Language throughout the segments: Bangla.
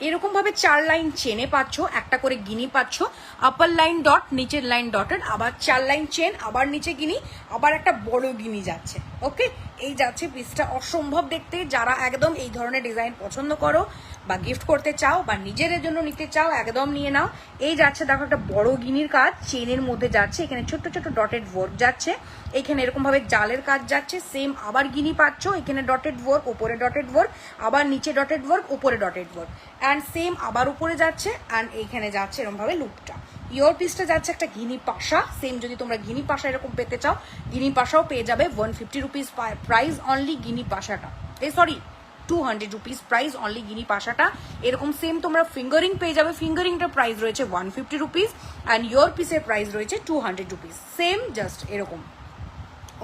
এরকমভাবে চার লাইন চেনে পাচ্ছ, একটা করে গিনি পাচ্ছ আপার লাইন ডট নিচের লাইন ডটের আবার চার লাইন চেন, আবার নিচে গিনি, আবার একটা বড় গিনি যাচ্ছে ওকে এই যাচ্ছে পিসটা অসম্ভব দেখতে, যারা একদম এই ধরনের ডিজাইন পছন্দ করো বা গিফট করতে চাও বা নিজেদের জন্য নিতে চাও, একদম নিয়ে নাও। এই যাচ্ছে, দেখো, একটা বড় গিনির কাজ চেনের মধ্যে যাচ্ছে, এখানে ছোট্ট ছোট্ট ডটেড ওয়ার্ক যাচ্ছে, এখানে এরকম ভাবে জালের কাজ যাচ্ছে সেম আবার গিনি পাচ্ছ, এখানে ডটেড ওয়ার্ক ওপরে ডটেড ওয়ার্ক আবার নিচে ডটেড ওয়ার্ক উপরে ডটেড ওয়ার্ক অ্যান্ড সেম আবার উপরে যাচ্ছে অ্যান্ড এইখানে যাচ্ছে এরকম ভাবে লুপটা ইয়োর পিসটা যাচ্ছে একটা গিনি পাশা সেম যদি তোমরা গিনি পাশা এরকম পেতে চাও, গিনি পাশাও পেয়ে যাবে one fifty rupees price only গিনি পাশাটা। এই sorry two hundred rupees price only গিনি পাশাটা এরকম সেম তোমরা ফিঙ্গারিং পেয়ে যাবে। ফিঙ্গারিংটার প্রাইস রয়েছে one fifty rupees and your পিসের প্রাইস রয়েছে two hundred rupees same just এরকম।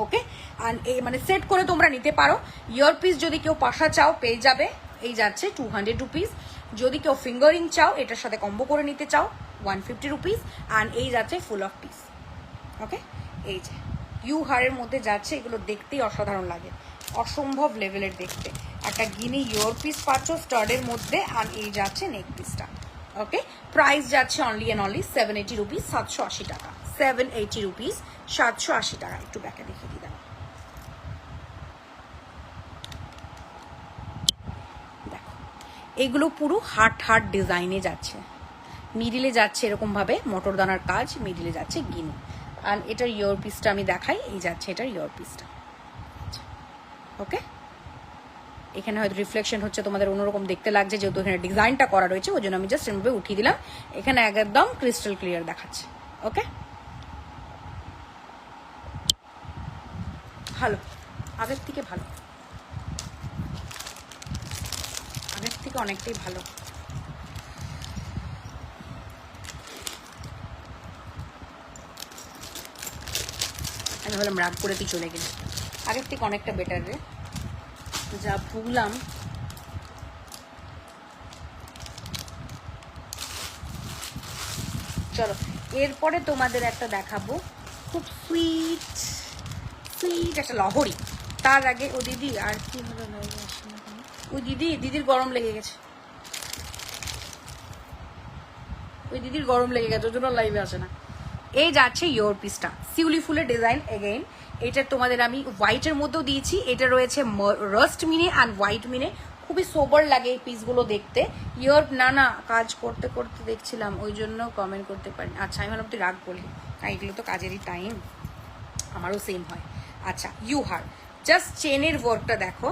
ওকে অ্যান্ড মানে সেট করে তোমরা নিতে পারো। ইয়ার পিস যদি কেউ পাশা চাও, পেয়ে যাবে। এই যাচ্ছে টু হান্ড্রেড রুপিস যদি কেউ ফিঙ্গারিং চাও, এটার সাথে কম্বো করে নিতে চাও ওয়ান ফিফটি রুপিস অ্যান্ড এই যাচ্ছে ফুল অফ পিস ওকে এই যে। ইউ হারের মধ্যে যাচ্ছে, এগুলো দেখতেই অসাধারণ লাগে। অসম্ভব লেভেলের দেখতে। একটা গিনি ইয়োর পিস পাচ্ছ স্টার্ডের মধ্যে, আর এই যাচ্ছে নেক পিসটা ওকে প্রাইস যাচ্ছে only and only seven eighty rupees সাতশো আশি টাকা। সেভেন এইটি রুপিস সাতশো আশি টাকা। একটু ব্যাকে দেখিয়ে দিলাম দেখো। এগুলো পুরো হার্ট হার্ট ডিজাইনে যাচ্ছে। মিডিলে যাচ্ছে এরকমভাবে মটর দানার কাজ মিডিলে যাচ্ছে গিনি। আর এটার ইয়র পিসটা আমি দেখাই, এই যাচ্ছে এটার ইয়র পিসটা ওকে এখানে হয়তো রিফ্লেকশন হচ্ছে, তোমাদের অন্যরকম দেখতে লাগছে, যেহেতু এখানে ডিজাইনটা করা রয়েছে, ওই জন্য আমি জাস্ট এমভাবে উঠিয়ে দিলাম। এখানে একদম ক্রিস্টাল ক্লিয়ার দেখাচ্ছে ওকে ভালো। আগের থেকে ভালো। আগের থেকে অনেকটাই ভালো। আমি ভাবলাম রাগ করে তুই চলে গেলি আগের থেকে অনেকটা বেটার রে। যা ভুগলাম। চলো, এরপরে তোমাদের একটা দেখাবো। খুব সুইট সুইট একটা লহরি। তার আগে ও দিদি আর কি কেন? ওই দিদি, দিদির গরম লেগে গেছে। ওই দিদির গরম লেগে গেছে ওই জন্য লাইভে আসে না। এই যাচ্ছে ইয়োর পিসটা শিউলি ফুলের ডিজাইন এগেইন এটা তোমাদের আমি হোয়াইটের মধ্যেও দিয়েছি। এটা রয়েছে রস্ট মিনে অ্যান্ড হোয়াইট মিনে খুবই সোবার লাগে এই পিসগুলো দেখতে। ইয়োর না না, কাজ করতে করতে দেখছিলাম, ওই জন্য কমেন্ট করতে পারি আচ্ছা আমি ভাবলাম তুই রাগ না, এগুলো তো কাজেরই টাইম আমারও সেম হয়। আচ্ছা ইউ হার জাস্ট চেনের ওয়ার্কটা দেখো।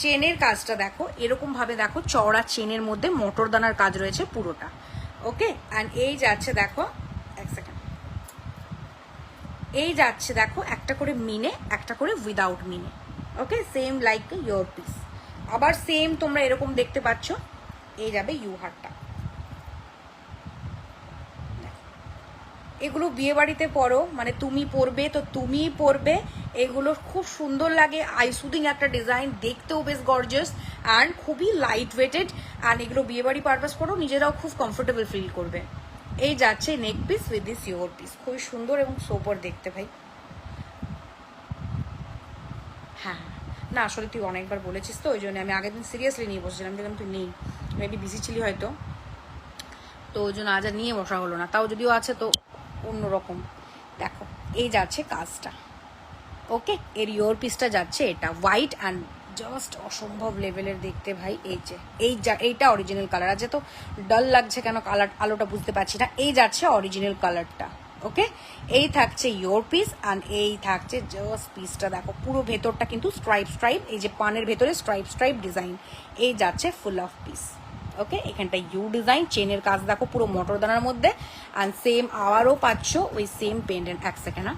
চেনের কাজটা দেখো। এরকম ভাবে দেখো, চওড়া চেনের মধ্যে মোটর দানার কাজ রয়েছে পুরোটা। ওকে অ্যান্ড এই যাচ্ছে দেখো এই যাচ্ছে, দেখো, একটা করে মিনে একটা করে উইদাউট মিনে okay same like your piece আবার সেম তোমরা এরকম দেখতে পাচ্ছ, এই যাবে ইউ হারটা। এগুলো বিয়ে বাড়িতে পরো মানে তুমি পরবে, তো তুমিই পরবে। এগুলো খুব সুন্দর লাগে আইসুদিং একটা ডিজাইন দেখতেও বেশ গর্জাস অ্যান্ড খুবই লাইট ওয়েটেড অ্যান্ড এগুলো বিয়ে বাড়ি পারপাস করো নিজেরাও খুব কমফোর্টেবল ফিল করবে। এই যাচ্ছে neck piece with this your piece খুবই সুন্দর এবং সোপর দেখতে ভাই। হ্যাঁ না, আসলে তুই অনেকবার বলেছিস তো, ওই জন্য আমি আগের দিন সিরিয়াসলি নিয়ে বসেছিলাম দেখলাম তুই নেই। মেবি বিজি ছিলি হয়তো। তো ওই জন্য আজ আর নিয়ে বসা হলো না। তাও যদিও আছে তো অন্যরকম দেখো, এই যাচ্ছে কাজটা। ওকে এর ইয়োর পিসটা যাচ্ছে এটা হোয়াইট অ্যান্ড জাস্ট অসম্ভব লেভেলের দেখতে ভাই, এই যে, এই যা, এইটা অরিজিনাল কালার আছে তো ডাল লাগছে কেন কালার আলোটা বুঝতে পারছি না, এই যাচ্ছে অরিজিনাল কালারটা ওকে এই থাকছে ইয়োর পিস অ্যান্ড এই থাকছে জাস্ট পিসটা দেখো, পুরো ভেতরটা কিন্তু স্ট্রাইপ স্ট্রাইপ এই যে পানের ভেতরে স্ট্রাইপ স্ট্রাইপ ডিজাইন এই যাচ্ছে ফুল অফ পিস ওকে এখানটা ইউ ডিজাইন চেনের কাজ দেখো, পুরো মোটর দানার মধ্যে অ্যান্ড সেম আবারও পাচ্ছ ওই সেম পেন্ডেন্ট এক সেকেন্ড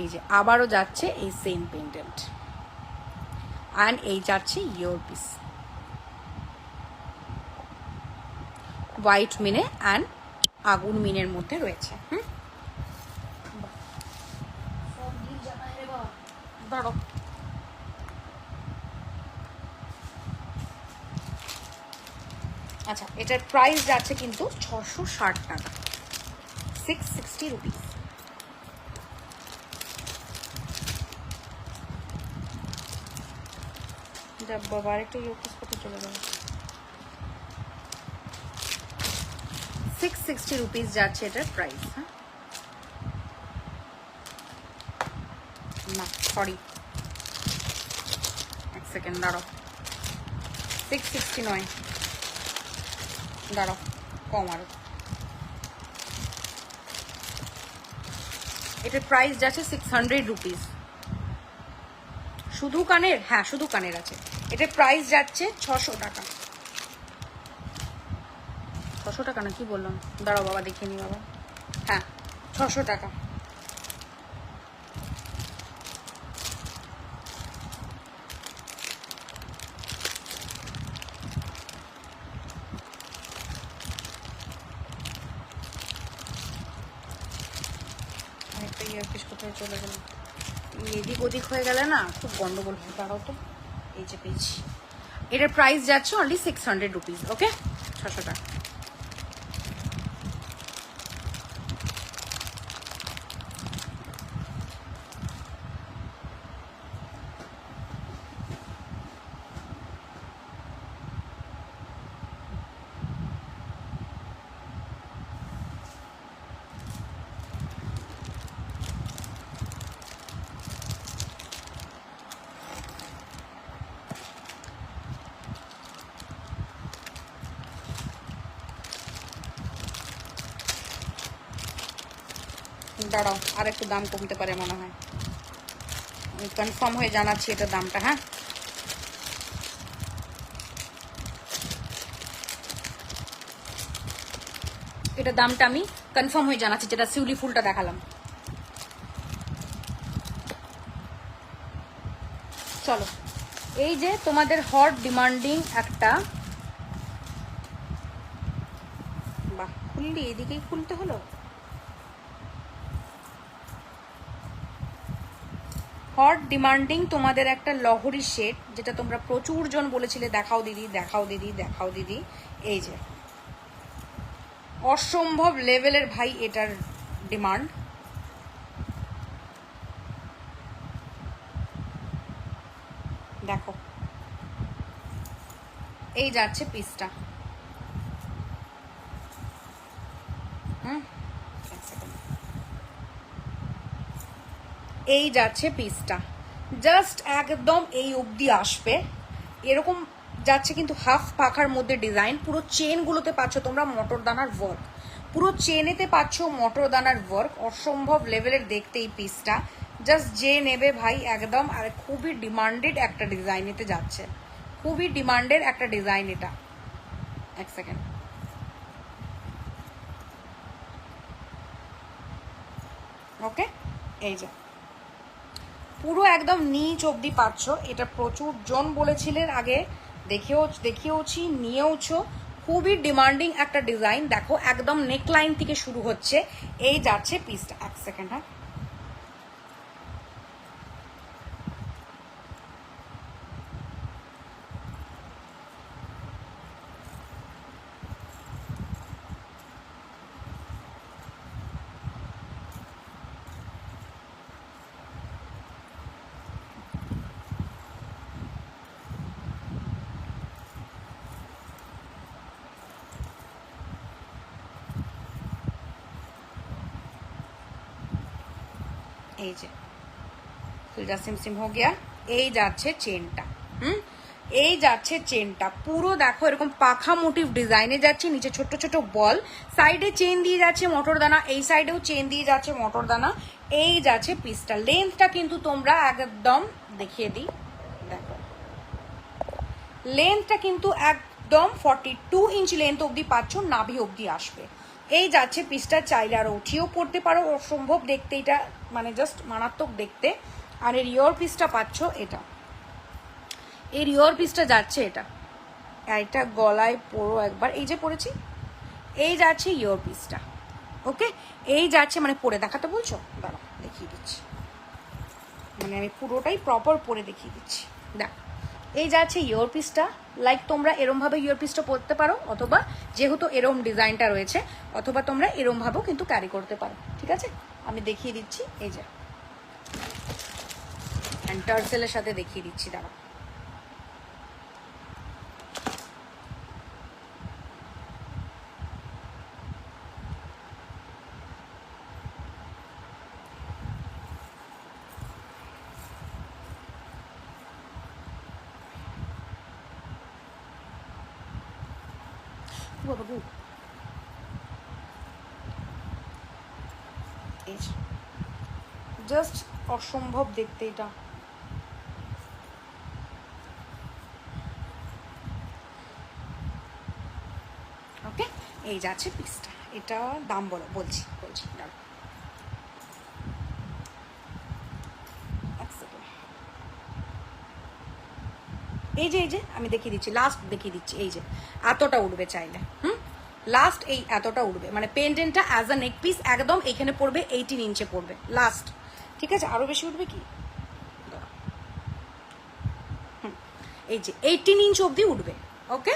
এই যে, আবারও যাচ্ছে এই সেম পেন্ডেন্ট অ্যান্ড এই যাচ্ছে ইয়োর পিস হোয়াইট মিনে অ্যান্ড আগুন মিনের মধ্যে রয়েছে, হুম? আচ্ছা এটার প্রাইস যাচ্ছে কিন্তু ছশো ষাট টাকা। সিক্স সিক্সটি রুপিস যা বাবা, আরেকটা ইউপিস করতে চলে যাবে। সিক্স সিক্সটি রুপিস যাচ্ছে এটার প্রাইস হ্যাঁ? না সরি এক সেকেন্ড দাঁড়াও। সিক্স সিক্সটি নয় দাঁড়াও, কম আরও। এটার প্রাইস যাচ্ছে সিক্স হান্ড্রেড রুপিস শুধু কানের? হ্যাঁ শুধু কানের আছে। এটার প্রাইস যাচ্ছে ছশো টাকা। ছশো টাকা না কি বললাম? দাঁড়াও বাবা দেখে নি বাবা। হ্যাঁ ছশো টাকা। চলে গেল? এদিক ওদিক হয়ে গেলে না খুব গন্ডগোল হয় দাঁড়াও তো। পেয়েছি এটার প্রাইস যাচ্ছে only six hundred rupees okay ছশো টাকা। দাঁড়াও, আর একটু দাম কমতে পারে মনে হয়। আমি কনফার্ম হয়ে জানাচ্ছি এটা দামটা হ্যাঁ? এটা দামটা আমি কনফার্ম হয়ে জানাচ্ছি, যেটা শিউলি ফুলটা দেখালাম। চলো, এই যে তোমাদের হট ডিমান্ডিং একটা বাহ খুললি এদিকেই খুলতে হলো? হট ডিমান্ডিং তোমাদের একটা লহরি শেড যেটা তোমরা প্রচুর জন বলেছিলে, দেখাও দিদি দেখাও দিদি দেখাও দিদি। এই যে। অসম্ভব লেভেলের ভাই এটার ডিমান্ড দেখো। এই যাচ্ছে পিসটা হুম এক second। এই যাচ্ছে পিসটা জাস্ট একদম এই অবধি আসবে। এরকম যাচ্ছে কিন্তু হাফ পাখার মধ্যে ডিজাইন পুরো চেনগুলোতে পাচ্ছ তোমরা মটর দানার ওয়ার্ক পুরো চেনেতে পাচ্ছ মটর দানার ওয়ার্ক অসম্ভব লেভেলের দেখতে এই পিসটা জাস্ট যে নেবে ভাই, একদম। আর খুবই ডিমান্ডেড একটা ডিজাইন এতে যাচ্ছে। খুবই ডিমান্ডেড একটা ডিজাইন এটা। এক সেকেন্ড ওকে এই যে। পুরো একদম নিচ অবধি পাচ্ছ। এটা প্রচুর জন বলেছিলেন আগে। দেখেও দেখিয়েওছি, নিয়েওছো। খুবই ডিমান্ডিং একটা ডিজাইন দেখো, একদম নেকলাইন থেকে শুরু হচ্ছে। এই যাচ্ছে পিসটা এক সেকেন্ড হ্যাঁ। এই যে ফিল্টার সিম সিম হো গিয়া এই যাচ্ছে চেনটা, হুম? এই যাচ্ছে চেনটা। পুরো দেখো এরকম পাখা মোটিভ ডিজাইনে যাচ্ছে, নিচে ছোট ছোট বল। সাইডে চেন দিয়ে যাচ্ছে মটর দানা, এই সাইডেও চেন দিয়ে যাচ্ছে মটর দানা। এই যাচ্ছে পিসটা লেন্থটা কিন্তু তোমরা একদম দেখিয়ে দিই। দেখো। লেন্থটা কিন্তু একদম ফর্টি টু ইঞ্চ লেন্থ অবধি পাচ্ছ, নাভি অবধি আসবে। এই যাচ্ছে পিসটা, চাইলে আরও উঠিয়েও পড়তে পারো, অসম্ভব দেখতে এটা মানে জাস্ট মারাত্মক দেখতে। আর এর ইয়র পিসটা পাচ্ছ এটা। এর ইয়র পিসটা যাচ্ছে এটা। এটা গলায় পরো একবার। এই যে পরেছি, এই যাচ্ছে ইয়র পিসটা ওকে এই যাচ্ছে মানে পরে দেখাতে বলছো? দাঁড়াও, দেখিয়ে দিচ্ছি। মানে আমি পুরোটাই প্রপার পরে দেখিয়ে দিচ্ছি। দেখ। এই যাচ্ছে ইয়োর পিসটা লাইক তোমরা এরমভাবে ইয়োর পিসটা পরতে পারো, অথবা যেহেতু এরম ডিজাইনটা রয়েছে, অথবা তোমরা এরমভাবেও কিন্তু ক্যারি করতে পারো, ঠিক আছে? আমি দেখিয়ে দিচ্ছি, এই যা। অ্যান্ড টার্সেলের সাথে দেখিয়ে দিচ্ছি দাঁড়া বাবা গো জাস্ট অসম্ভব দেখতে এটা। ওকে এই যাচ্ছে পিসটা এটা দাম বলো, বলছি বলছি second। এই যে এই যে, আমি দেখিয়ে দিচ্ছি লাস্ট দেখিয়ে দিচ্ছি, এই যে, এতটা উঠবে চাইলে, হুম? লাস্ট এই এতটা উঠবে মানে পেন্ডেন্টটা অ্যাজ আ নেক পিস একদম এখানে পড়বে এইটিন ইঞ্চে পড়বে লাস্ট ঠিক আছে, আরও বেশি উঠবে কি? এই যে এইটিন ইঞ্চ অবধি উঠবে ওকে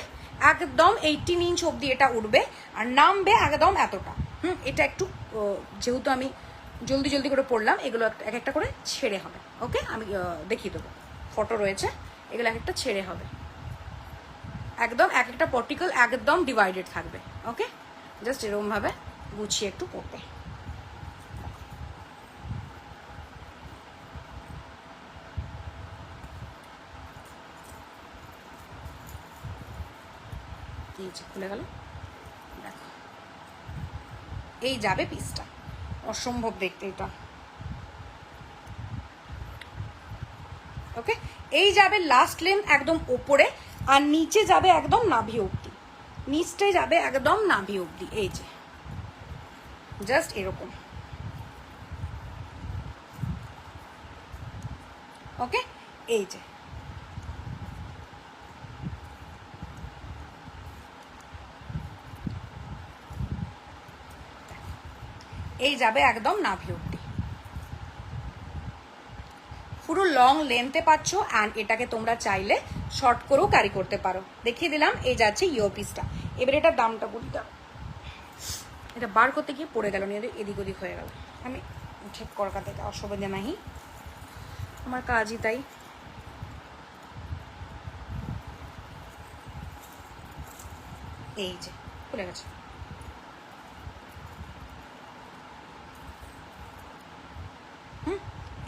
একদম এইটিন ইঞ্চ অবধি এটা উঠবে, আর নামবে একদম এতটা। হুম, এটা একটু যেহেতু আমি জলদি জলদি করে পড়লাম, এগুলো এক একটা করে ছেড়ে হবে ওকে আমি দেখিয়ে দেবো। ফটো রয়েছে, এগুলো এক একটা ছেড়ে হবে। একদম এক একটা পর্টিকল একদম ডিভাইডেড থাকবে ওকে জাস্ট এরকমভাবে গুছিয়ে একটু পড়বে এই খুলে গেল। দেখো। এই যাবে পিসটা অসম্ভব দেখতে এটা। ওকে এই যাবে লাস্ট লেন একদম ওপরে, আর নিচে যাবে একদম নাভি অব্দি নিচটাই যাবে একদম নাভি অব্দি এই যে। জাস্ট এরকম। ওকে এই যে। এই যাবে একদম নাভি অবধি। পুরো লং লেন্থে পাচ্ছ অ্যান্ড এটাকে তোমরা চাইলে শর্ট করেও ক্যারি করতে পারো। দেখিয়ে দিলাম, এই যাচ্ছে ইয়োপিসটা এবার এটার দামটা বলি দাও। এটা বার করতে গিয়ে পড়ে গেল, নিয়ে এদিক ওদিক হয়ে গেল। আমি ঠিক করকা থেকে অসুবিধা নাহি আমার কাজই তাই। এই যে, খুলে গেছে।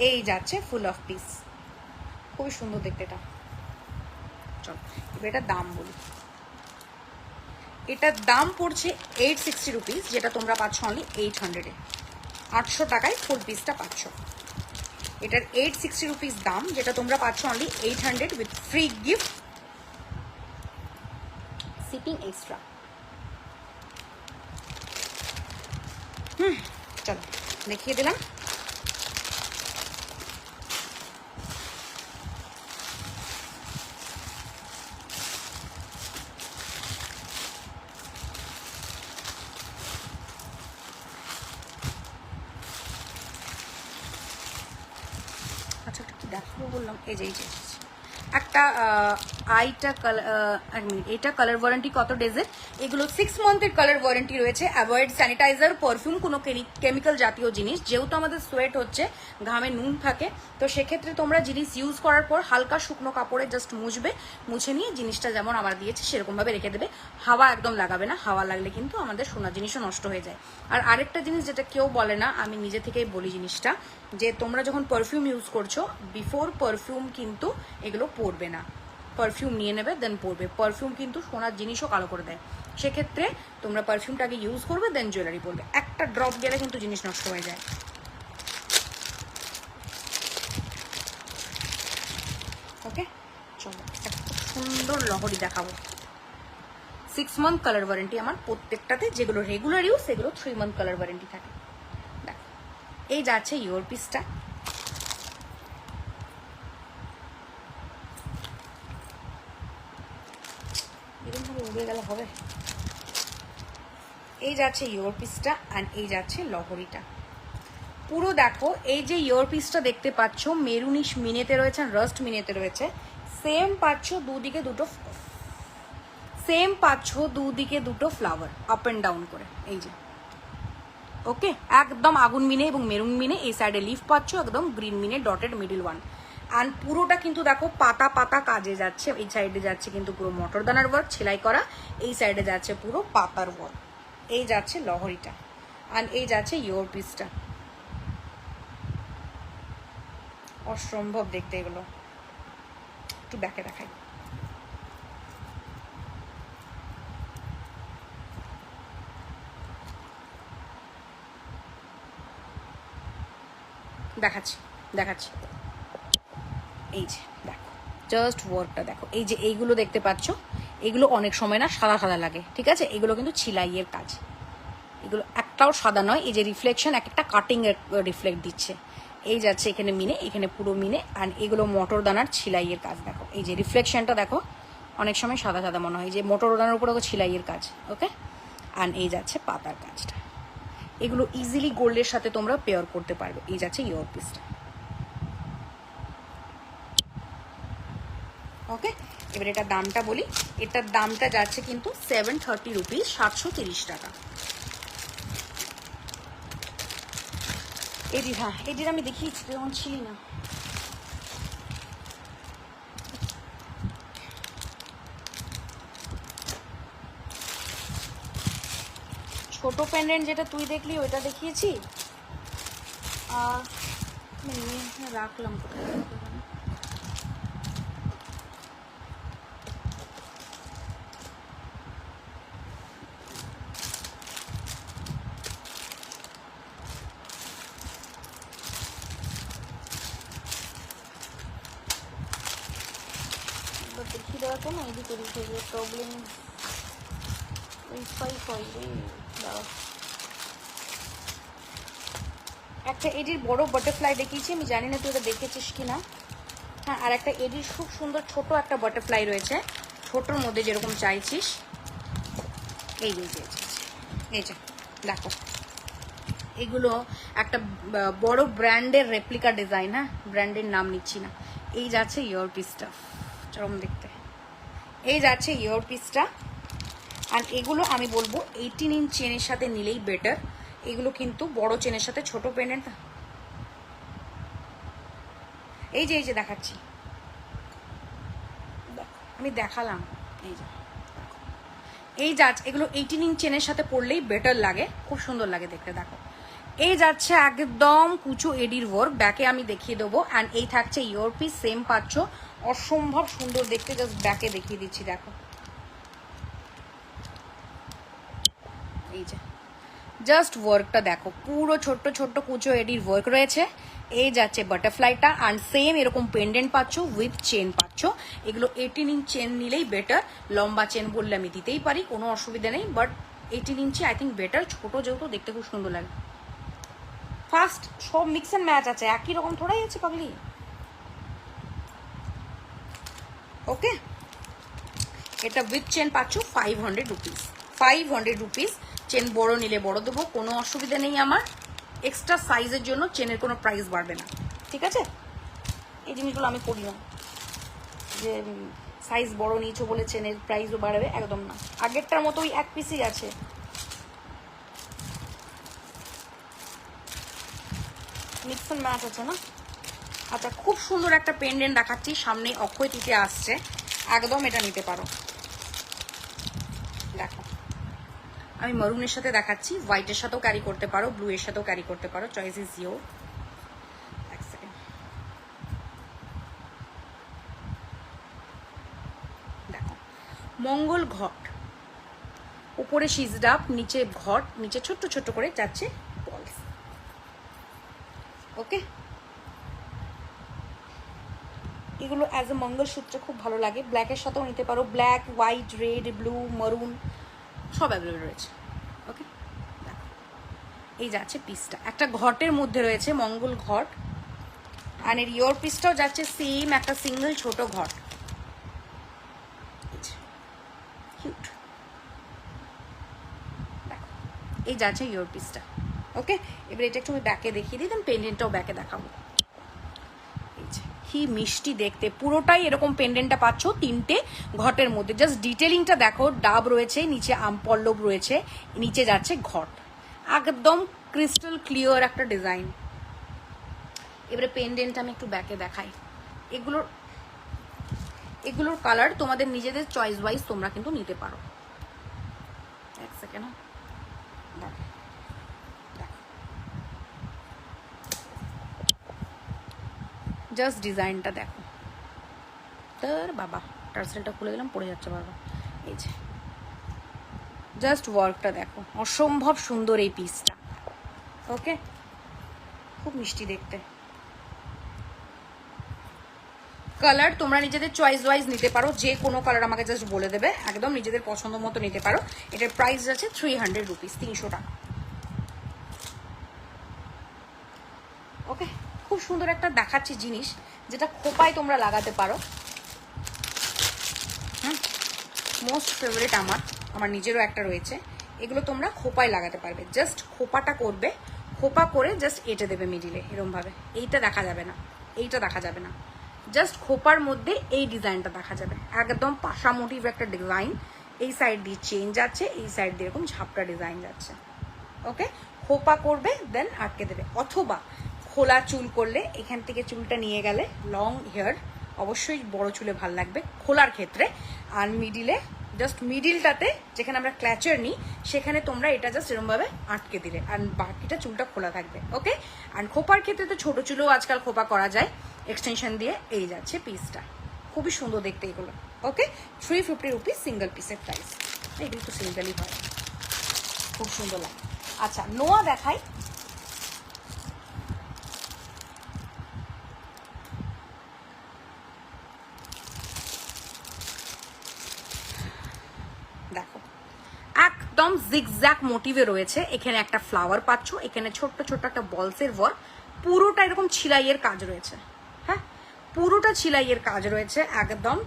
এই যাচ্ছে ফুল অফ পিস খুবই সুন্দর দেখতে এটা। চল, এবার এটার দাম বলি। এটার দাম পড়ছে এইট সিক্সটি রুপিস যেটা তোমরা পাচ্ছ অনলি এইট হান্ড্রেডে আটশো টাকায় ফুল পিসটা পাচ্ছ। এটার এইট সিক্সটি রুপিস দাম, যেটা তোমরা পাচ্ছ only eight hundred with free gift shipping extra hmm, চলো, দেখিয়ে দিলাম আচ্ছা একটা কি দেখাবো বললাম এই যে এই যে এই যে। একটা আইটা কালার মিনিট এটা কালার ওয়ারেন্টি কত ডেজের এগুলো সিক্স মান্থের কালার ওয়ারেন্টি রয়েছে। অ্যাভয়েড স্যানিটাইজার পারফিউম কোনো কেমিক্যাল জাতীয় জিনিস। যেহেতু আমাদের সোয়েট হচ্ছে, ঘামে নুন থাকে, তো সেক্ষেত্রে তোমরা জিনিস ইউজ করার পর হালকা শুকনো কাপড়ে জাস্ট মুছবে, মুছে নিয়ে জিনিসটা যেমন আমার দিয়েছে, সেরকমভাবে রেখে দেবে। হাওয়া একদম লাগাবে না, হাওয়া লাগলে কিন্তু আমাদের সোনা জিনিসও নষ্ট হয়ে যায়। আর আরেকটা জিনিস যেটা কেউ বলে না, আমি নিজে থেকেই বলি জিনিসটা, যে তোমরা যখন পারফিউম ইউজ করছ বিফোর পারফিউম কিন্তু এগুলো পরবে না। পারফিউম নিয়ে নেবে দেন পরবে। পারফিউম কিন্তু সোনার জিনিসও কালো করে দেয়। সেক্ষেত্রে তোমরা পারফিউমটাকে ইউজ করবে দেন জুয়েলারি পরবে। একটা ড্রপ গেলে কিন্তু জিনিস নষ্ট হয়ে যায়। ওকে চলো সুন্দর লহরি দেখাবো। সিক্স মান্থ কালার ওয়ারেন্টি আমার প্রত্যেকটাতে, যেগুলো রেগুলার ইউজ সেগুলো থ্রি মান্থ কালার ওয়ারেন্টি থাকে। দেখো, এই যাচ্ছে ইয়োর পিসটা এই যাচ্ছে ইয়োর অ্যান্ড এই যাচ্ছে লহরিটা। পুরো দেখো, এই যে ইয়োর দেখতে পাচ্ছ, মেরুনিশ মিনেতে রয়েছে রাস্ট মিনেতে রয়েছে। সেম পাচ্ছ দুদিকে দুটো সেম পাচ্ছ দুদিকে দুটো ফ্লাওয়ার আপ অ্যান্ড ডাউন করে, এই যে। ওকে একদম আগুন মিনে এবং মেরুন মিনে এই সাইডে লিফ পাচ্ছ, একদম গ্রিন মিনে ডটেড মিডিল ওয়ান আর পুরোটা কিন্তু দেখো পাতা পাতা কাজে যাচ্ছে। এই সাইডে যাচ্ছে কিন্তু পুরো মটর দানার ওয়ার্ক সেলাই করা। এই সাইডে যাচ্ছে পুরো পাতার ওয়ার্ক এই যাচ্ছে লহরিটা। আর এই যাচ্ছে ইয়োর পিসটা অসম্ভব দেখতে এগুলো। একটু ব্যাকে দেখাই। দেখাচ্ছি দেখাচ্ছি। এই যে, দেখো জাস্ট ওয়ার্কটা দেখো। এই যে এইগুলো দেখতে পাচ্ছ, এগুলো অনেক সময় না সাদা সাদা লাগে, ঠিক আছে? এগুলো কিন্তু ছিলাইয়ের কাজ। এগুলো একটাও সাদা নয়, এই যে রিফ্লেকশন এক একটা কাটিং এর রিফ্লেক্ট দিচ্ছে। এই যাচ্ছে এখানে মিনে, এখানে পুরো মিনে আর এগুলো মটর দানার ছিলাইয়ের কাজ, দেখো। এই যে রিফ্লেকশনটা দেখো, অনেক সময় সাদা সাদা মনে হয় যে মটর দানার উপরে ছিলাইয়ের কাজ ওকে আর এই যাচ্ছে পাতার কাজটা। এগুলো ইজিলি গোল্ডের সাথে তোমরা পেয়ার করতে পারবে, এই যাচ্ছে ইয়র পিসটা ওকে এবার এটা দামটা বলি। এটার দামটা যাচ্ছে কিন্তু সেভেন থার্টি রুপিস সাতশো তিরিশ টাকা। এডির হ্যাঁ এডির আমি দেখিয়েছি যেমন ছিলি না। ছোট প্যান্ডেন্ট যেটা তুই দেখলি, ওইটা দেখিয়েছি? আর রাখলাম কোথায় এবার দেখিয়ে দেওয়া কেন এদিকে এদিকে যে প্রবলেম ওয়াইফাই হয় রে দাঁড়াও। একটা এডির বড় বাটারফ্লাই দেখিয়েছি আমি জানি না তুই এটা দেখেছিস কি না হ্যাঁ আর একটা এডির খুব সুন্দর ছোট একটা বাটারফ্লাই রয়েছে ছোটোর মধ্যে যেরকম চাইছিস। এই যে এই যে, এই যে, এই দেখো। এগুলো একটা বড় ব্র্যান্ডের রেপ্লিকা ডিজাইন হ্যাঁ? ব্র্যান্ডের নাম নিচ্ছি না। এই যাচ্ছে ইয়র পিসটা চরম দেখতে। এই যাচ্ছে ইয়র পিসটা আর এগুলো আমি বলব এইটিন ইঞ্চ চেনের সাথে নিলেই বেটার এগুলো কিন্তু বড় চেনের সাথে, ছোট পেন্ডেন্ট এই যে এই যে দেখাচ্ছি। আমি দেখালাম। এই যে এই যাচ্ছে এগুলো এইটিন ইঞ্চ চেনের সাথে পরলেই বেটার লাগে। খুব সুন্দর লাগে দেখতে, দেখো। এই যাচ্ছে একদম কুচু এডির ওয়ার্ক ব্যাকে আমি দেখিয়ে দেবো। অ্যান্ড এই থাকছে ইয়োর পিস সেম পাচ্ছ। অসম্ভব সুন্দর দেখতে জাস্ট ব্যাকে দেখিয়ে দিচ্ছি, দেখো। এই যে জাস্ট ওয়ার্কটা দেখো, পুরো ছোট্ট ছোট্ট কুচো এডির ওয়ার্ক রয়েছে। এই যাচ্ছে বাটারফ্লাইটা আর সেম এরকম পেন্ডেন্ট পাচ্ছ উইথ চেন পাচ্ছ। এগুলো এইটিন ইঞ্চ চেন নিলেই বেটার লম্বা চেন বললে আমি দিতেই পারি, কোনো অসুবিধা নেই but eighteen inch I think better ছোট যেহেতু দেখতে খুব সুন্দর লাগে। ফার্স্ট সব মিক্স অ্যান্ড ম্যাচ আছে, একই রকম থোড়াই আছে পাগলি? ওকে এটা উইথ চেন পাচ্ছ five hundred rupees five hundred rupees chain বড় নিলে বড় দেবো, কোনো অসুবিধা নেই আমার। এক্সট্রা সাইজের জন্য চেনের কোনো প্রাইস বাড়বে না। ঠিক আছে? এই জিনিসগুলো আমি করি না। যে সাইজ বড় নিয়েছো বলে চেনের প্রাইসও বাড়বে, একদম না। আগেরটার মতো ওই এক পিসই আছে। মিক্স অ্যান্ড ম্যাচ আছে না? আচ্ছা খুব সুন্দর একটা পেন্ডেন্ট দেখাচ্ছি, সামনে অক্ষয় তিথি আসছে। একদম এটা নিতে পারো দেখো আমি মারুনের সাথে দেখাচ্ছি। হোয়াইটের সাথেও ক্যারি করতে পারো ব্লু এর সাথেও ক্যারি করতে পারো। চয়েস ইজ দেখো, মঙ্গল ঘট। উপরে সিজডাপ নিচে ঘট, নিচে ছোট্ট ছোট্ট করে যাচ্ছে বলস ওকে এগুলো অ্যাজ এ মঙ্গলসূত্র খুব ভালো লাগে। ব্ল্যাকের সাথেও নিতে পারো। ব্ল্যাক হোয়াইট রেড ব্লু মারুন সব অ্যাভেলেবেল রয়েছে। ওকে এই যাচ্ছে পিসটা। একটা ঘটের মধ্যে রয়েছে মঙ্গল ঘট। আর এর ইয়োর পিসটাও যাচ্ছে সেম একটা সিঙ্গেল ছোট ঘট। এই যাচ্ছে ইয়োর পিসটা ওকে এবার এটা একটু আমি ব্যাকে দেখিয়ে দিই দেন পেন্ডেন্টটাও ব্যাকে দেখাবো। কি মিষ্টি দেখতে, পুরোটাই এরকম পেন্ডেন্টটা পাচ্ছ তিনটে ঘটের মধ্যে। জাস্ট ডিটেলিংটা দেখো, ডাব রয়েছে, নিচে আম পল্লব রয়েছে, নিচে যাচ্ছে ঘট। একদম ক্রিস্টাল ক্লিয়ার একটা ডিজাইন এবারে পেন্ডেন্ট আমি একটু ব্যাকে দেখাই। এগুলোর এগুলোর কালার তোমাদের নিজেদের চয়েস ওয়াইজ তোমরা কিন্তু নিতে পারো। এক সেকেন্ড জাস্ট ডিজাইনটা দেখো। তার বাবা, টার্সেলটা খুলে গেলাম, পড়ে যাচ্ছে বাবা। এই যে। জাস্ট ওয়ার্কটা দেখো। অসম্ভব সুন্দর এই পিসটা ওকে খুব মিষ্টি দেখতে। কালার তোমরা নিজেদের চয়েস ওয়াইজ নিতে পারো। যে কোনো কালার আমাকে জাস্ট বলে দেবে। একদম নিজেদের পছন্দ মতো নিতে পারো। এটার প্রাইস আছে থ্রি হান্ড্রেড রুপিস তিনশো টাকা। খুব সুন্দর একটা দেখাচ্ছি জিনিস, যেটা খোপায় তোমরা লাগাতে পারো। হুম? মোস্ট ফেভারিট আমার আমার নিজেরও একটা রয়েছে। এগুলো তোমরা খোপায় লাগাতে পারবে। জাস্ট খোপাটা করবে, খোপা করে জাস্ট এঁটে দেবে মিডিলে এরমভাবে। এইটা দেখা যাবে না, এইটা দেখা যাবে না। জাস্ট খোপার মধ্যে এই ডিজাইনটা দেখা যাবে। একদম পাশা মোটিভ একটা ডিজাইন এই সাইড দিয়ে চেন যাচ্ছে, এই সাইড দিয়ে এরকম ঝাপটা ডিজাইন যাচ্ছে। ওকে খোপা করবে দেন আটকে দেবে। অথবা খোলা চুল করলে এখান থেকে চুলটা নিয়ে গেলে লং হেয়ার অবশ্যই বড় চুলে ভালো লাগবে খোলার ক্ষেত্রে। আর মিডিলে জাস্ট মিডিলটাতে যেখানে আমরা ক্ল্যাচার নিই, সেখানে তোমরা এটা জাস্ট এরমভাবে আটকে দিলে আর বাকিটা চুলটা খোলা থাকবে ওকে আর খোপার ক্ষেত্রে তো ছোট চুলও আজকাল খোপা করা যায়। এক্সটেনশন দিয়ে এই যাচ্ছে পিসটা খুবই সুন্দর দেখতে এগুলো okay three fifty rupees single পিসের প্রাইস এগুলো তো সিঙ্গেলই হয়। খুব সুন্দর লাগে। আচ্ছা নোয়া দেখাই দেখো একদম জিগজ্যাক মোটিভে রয়েছে। এখানে একটা ফ্লাওয়ার পাচ্ছ, এখানে ছোট্ট ছোট্ট একটা বলসের ওয়ার্ক পুরোটা এরকম ছিলাইয়ের কাজ রয়েছে। হ্যাঁ? পুরোটা ছিলাইয়ের কাজ রয়েছে। একদম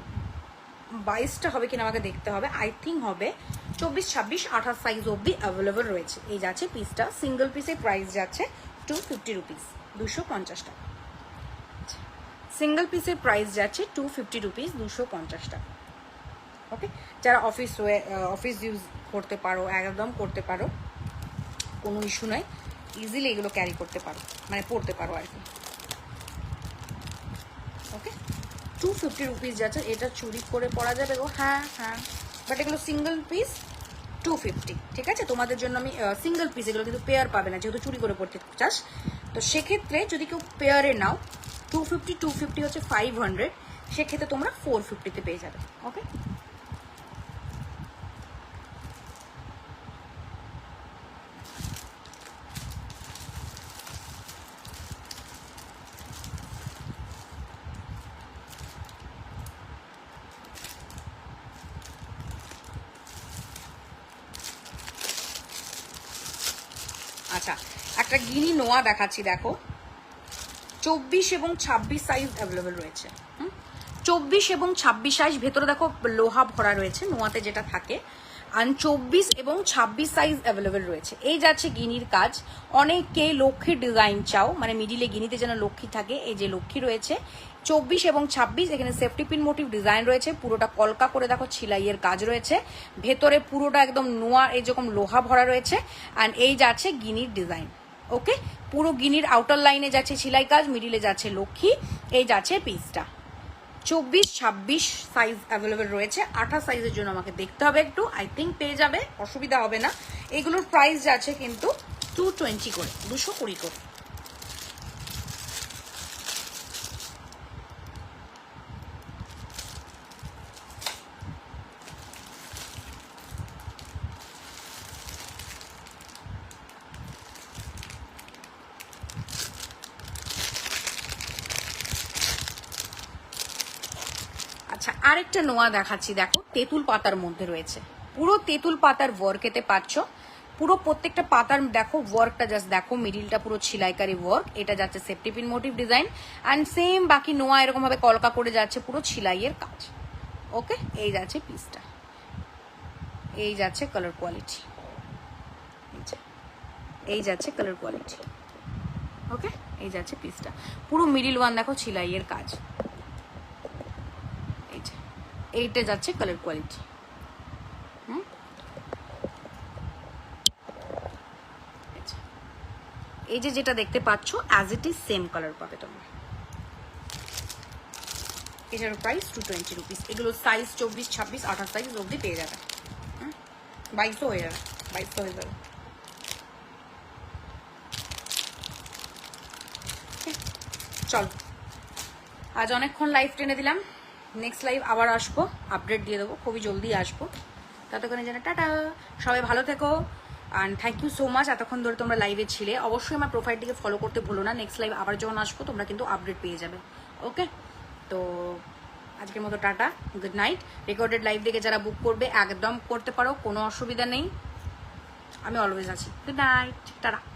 বাইশটা হবে কিনা আমাকে দেখতে হবে। আই থিঙ্ক হবে চব্বিশ, ছাব্বিশ, আঠাশ সাইজ অবধি অ্যাভেলেবল রয়েছে। এই যাচ্ছে পিসটা সিঙ্গেল পিসের প্রাইস যাচ্ছে টু ফিফটি রুপিস দুশো পঞ্চাশ টাকা। সিঙ্গেল পিসের প্রাইস যাচ্ছে টু ফিফটি রুপিস দুশো পঞ্চাশ টাকা। ওকে যারা অফিস অফিস ইউজ করতে পারো, একদম করতে পারো, কোনো ইস্যু নয় ইজিলি এগুলো ক্যারি করতে পারো মানে পড়তে পারো আর কি। ওকে টু ফিফটি রুপিস যাচ্ছে, এটা চুরি করে পড়া যাবে গো। হ্যাঁ হ্যাঁ। বাট এগুলো সিঙ্গেল পিস টু ফিফটি ঠিক আছে? তোমাদের জন্য আমি সিঙ্গেল পিস এগুলো কিন্তু পেয়ার পাবে না, যেহেতু চুরি করে পড়তে চাস। তো সেক্ষেত্রে যদি কেউ পেয়ারে নাও টু ফিফটি টু ফিফটি হচ্ছে ফাইভ হান্ড্রেড সেক্ষেত্রে তোমরা ফোর ফিফটিতে পেয়ে যাবে। ওকে আচ্ছা একটা গিনি নোয়া দেখাচ্ছি, দেখো। চব্বিশ এবং ছাব্বিশ সাইজ অ্যাভেলেবেল রয়েছে। চব্বিশ এবং ছাব্বিশ সাইজ ভেতরে দেখো লোহা ভরা রয়েছে, নোয়াতে যেটা থাকে। আর চব্বিশ এবং ছাব্বিশ সাইজ অ্যাভেলেবেল রয়েছে। এই যাচ্ছে গিনির কাজ। অনেকে লক্ষ্মীর ডিজাইন চাও মানে মিডিলে গিনিতে যেন লক্ষ্মী থাকে, এই যে লক্ষ্মী রয়েছে। চব্বিশ এবং ছাব্বিশ, এখানে সেফটি পিন মোটিভ ডিজাইন রয়েছে। পুরোটা কলকা করে দেখো ছিলাইয়ের কাজ রয়েছে। ভেতরে পুরোটা একদম নোয়া, এই যেরকম লোহা ভরা রয়েছে। অ্যান্ড এই যাচ্ছে গিনির ডিজাইন ওকে? পুরো গিনির আউটার লাইনে যাচ্ছে সেলাই কাজ মিডিলে যাচ্ছে লক্ষ্মী, এই যাচ্ছে পিসটা। চব্বিশ, ছাব্বিশ সাইজ অ্যাভেলেবেল রয়েছে, আঠাশ সাইজের জন্য আমাকে দেখতে হবে একটু আই থিঙ্ক পেয়ে যাবে, অসুবিধা হবে না। এগুলোর প্রাইস যাচ্ছে কিন্তু টু টোয়েন্টি করে, দুশো কুড়ি করে আচ্ছা আরেকটা নোয়া দেখাচ্ছি, দেখো, তেঁতুল পাতার মধ্যে রয়েছে। পুরো তেঁতুল পাতার ওয়ার্কেতে পাচ্ছ। পুরো প্রত্যেকটা পাতার, দেখো ওয়ার্কটা জাস্ট দেখো মিডিলটা পুরো ছিলাইকারি ওয়ার্ক এটা যাচ্ছে safety pin motif design and same বাকি নোয়া এরকম ভাবে কলকা করে যাচ্ছে পুরো ছিলাইয়ের কাজ। ওকে এই যাচ্ছে পিসটা এই যাচ্ছে কালার কোয়ালিটি এই যাচ্ছে কালার কোয়ালিটি ওকে এই যাচ্ছে পিসটা পুরো মিডিল ওয়ান দেখো, ছিলাইয়ের কাজ। এইটা যাচ্ছে কালার কোয়ালিটি হুম? এই যে। যেটা দেখতে পাচ্ছ as it is same colour পাবে তোমরা। এটার প্রাইস টু টোয়েন্টি রুপিস এগুলো সাইজ চব্বিশ, ছাব্বিশ, আঠাশ সাইজ অবধি পেয়ে যাবে। হুম? বাইশও হয়ে যাবে, বাইশও হয়ে যাবে। চল। আজ অনেকক্ষণ লাইভ টেনে দিলাম। নেক্সট লাইভ আবার আসব আপডেট দিয়ে দেবো, খুবই জলদি আসব। ততক্ষণে যেন টাটা। সবাই ভালো থেকো। And thank you so much এতক্ষণ ধরে তোমরা লাইভে ছিলে। অবশ্যই আমার প্রোফাইলটিকে ফলো করতে ভুলো না। নেক্সট লাইভ আবার যখন আসব, তোমরা কিন্তু আপডেট পেয়ে যাবে। ওকে তো আজকের মতো tata. Good night recorded live দেখে যারা বুক করবে, একদম করতে পারো। কোনো অসুবিধা নেই। আমি অলওয়েজ আছি। Good night tata.